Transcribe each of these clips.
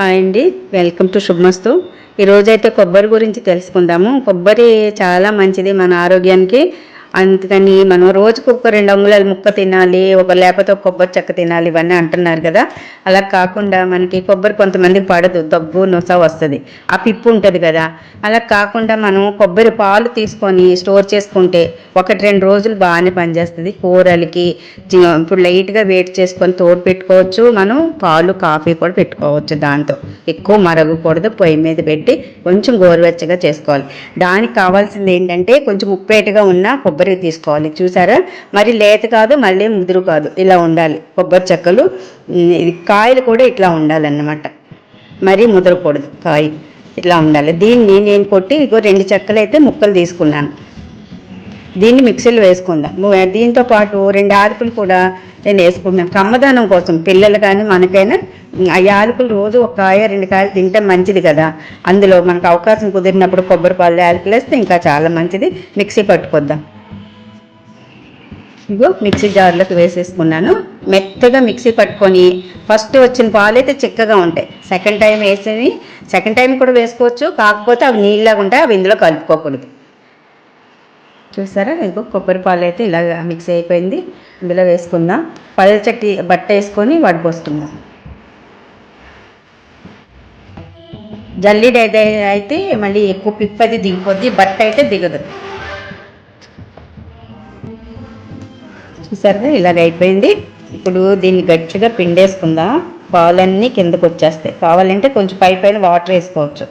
Hi అండి. Welcome to శుభమస్తు. ఈరోజైతే కొబ్బరి గురించి తెలుసుకుందాము. కొబ్బరి చాలా మంచిది మన ఆరోగ్యానికి. అందుకని మనం రోజుకు ఒక రెండు అంగుళాలు ముక్క తినాలి ఒక లేకపోతే ఒక కొబ్బరి చెక్క తినాలి ఇవన్నీ అంటున్నారు కదా. అలా కాకుండా మనకి కొబ్బరి కొంతమందికి పడదు దగ్గు నొస వస్తుంది. ఆ పిప్పు ఉంటుంది కదా. అలా కాకుండా మనం కొబ్బరి పాలు తీసుకొని స్టోర్ చేసుకుంటే ఒకటి రెండు రోజులు బాగానే పనిచేస్తుంది. కూరలకి ఇప్పుడు లైట్గా వేడి చేసుకొని తోడు పెట్టుకోవచ్చు మనం. పాలు కాఫీ కూడా పెట్టుకోవచ్చు దాంతో. ఎక్కువ మరగకూడదు పొయ్యి మీద పెట్టి కొంచెం గోరువెచ్చగా చేసుకోవాలి. దానికి కావాల్సింది ఏంటంటే కొంచెం ఉప్పేటగా ఉన్న కొబ్బరి తీసుకోవాలి. చూసారా? మరి లేత కాదు మళ్ళీ ముదురు కాదు. ఇలా ఉండాలి. కొబ్బరి చెక్కలు ఇది కాయలు కూడా ఇట్లా ఉండాలన్నమాట. మరీ ముదరకూడదు కాయ. ఇట్లా ఉండాలి. దీన్ని నేను కొట్టి ఇగో రెండు చెక్కలు అయితే ముక్కలు తీసుకున్నాను. దీన్ని మిక్సీలో వేసుకుందాం. దీంతో పాటు రెండు యాలకులు కూడా నేను వేసుకున్నాను కమ్మదానం కోసం పిల్లలు కానీ మనకైనా ఆ యాలకులు రోజు ఒక కాయ రెండు కాయలు తింటే మంచిది కదా. అందులో మనకు అవకాశం కుదిరినప్పుడు కొబ్బరి పాలు యాలకులు వేస్తే ఇంకా చాలా మంచిది. మిక్సీ పట్టుకొద్దాం. ఇగో మిక్సీ జార్లోకి వేసేసుకున్నాను. మెత్తగా మిక్సీ పట్టుకొని ఫస్ట్ వచ్చిన పాలు అయితే చిక్కగా ఉంటాయి. సెకండ్ టైం వేసేవి. సెకండ్ టైం కూడా వేసుకోవచ్చు. కాకపోతే అవి నీళ్ళగా ఉంటాయి. అవి ఇందులో కలుపుకోకూడదు. చూసారా? ఇదిగో కొబ్బరి పాలు అయితే ఇలా మిక్స్ అయిపోయింది. ఇందులో వేసుకుందాం పల్చటి బట్ట వేసుకొని వడిపోసుకుందాం జల్లిడి అయితే అయితే మళ్ళీ ఎక్కువ పిప్పది దిగిపోద్ది. బట్ట అయితే దిగదు. చూసారుగా ఇలాగ అయిపోయింది. ఇప్పుడు దీన్ని గట్టిగా పిండేసుకుందాం. పాలన్నీ కిందకు వచ్చేస్తాయి. కావాలంటే కొంచెం పై పైన వాటర్ వేసుకోవచ్చు.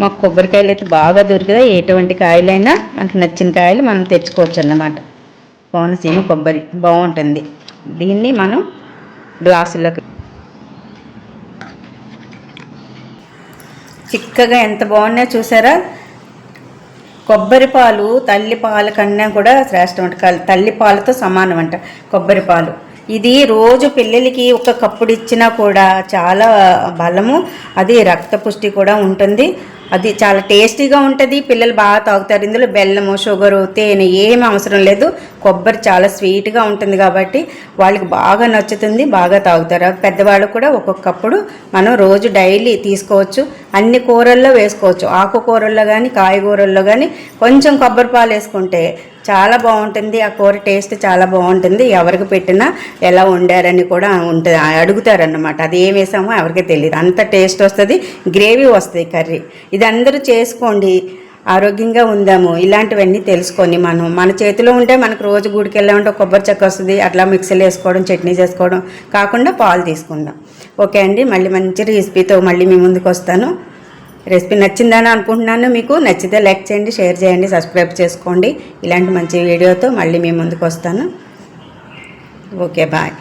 మాకు కొబ్బరికాయలు అయితే బాగా దొరుకుతాయి ఎటువంటి కాయలైనా మనకు నచ్చిన కాయలు మనం తెచ్చుకోవచ్చు అన్నమాట. కోనసీమ కొబ్బరి బాగుంటుంది. దీన్ని మనం గ్లాసులకు చిక్కగా ఎంత బాగున్నాయో చూసారా? కొబ్బరి పాలు తల్లి పాల కన్నా కూడా శ్రేష్టం అంట. తల్లి పాలతో సమానం అంట కొబ్బరి పాలు. ఇది రోజు పిల్లలకి ఒక కప్పుడు ఇచ్చినా కూడా చాలా బలము అది రక్త పుష్టి కూడా ఉంటుంది. అది చాలా టేస్టీగా ఉంటుంది. పిల్లలు బాగా తాగుతారు. ఇందులో బెల్లము షుగరు తేనె ఏమి అవసరం లేదు. కొబ్బరి చాలా స్వీట్గా ఉంటుంది కాబట్టి వాళ్ళకి బాగా నచ్చుతుంది బాగా తాగుతారు. పెద్దవాళ్ళు కూడా ఒక్కొక్కప్పుడు మనం రోజు డైలీ తీసుకోవచ్చు. అన్ని కూరల్లో వేసుకోవచ్చు. ఆకుకూరల్లో కానీ కాయగూరల్లో కానీ కొంచెం కొబ్బరి పాలు వేసుకుంటే చాలా బాగుంటుంది. ఆ కూర టేస్ట్ చాలా బాగుంటుంది. ఎవరికి పెట్టినా ఎలా వండారని కూడా ఉంటుంది. అడుగుతారన్నమాట. అది ఏం వేసామో ఎవరికి తెలియదు అంత టేస్ట్ వస్తుంది. గ్రేవీ వస్తుంది కర్రీ. ఇది అందరూ చేసుకోండి. ఆరోగ్యంగా ఉందాము. ఇలాంటివన్నీ తెలుసుకొని మనం. మన చేతిలో ఉంటే మనకు రోజు గుడికి వెళ్ళామంటే కొబ్బరి చెక్క వస్తుంది. అట్లా మిక్సీలో వేసుకోవడం చట్నీ చేసుకోవడం కాకుండా పాలు తీసుకుందాం. ఓకే అండి. మళ్ళీ మంచి రెసిపీతో మళ్ళీ మీ ముందుకు వస్తాను. రెసిపీ నచ్చిందని అనుకుంటున్నాను. మీకు నచ్చితే లైక్ చేయండి షేర్ చేయండి సబ్స్క్రైబ్ చేసుకోండి. ఇలాంటి మంచి వీడియోతో మళ్ళీ మీ ముందుకు వస్తాను. Okay bye.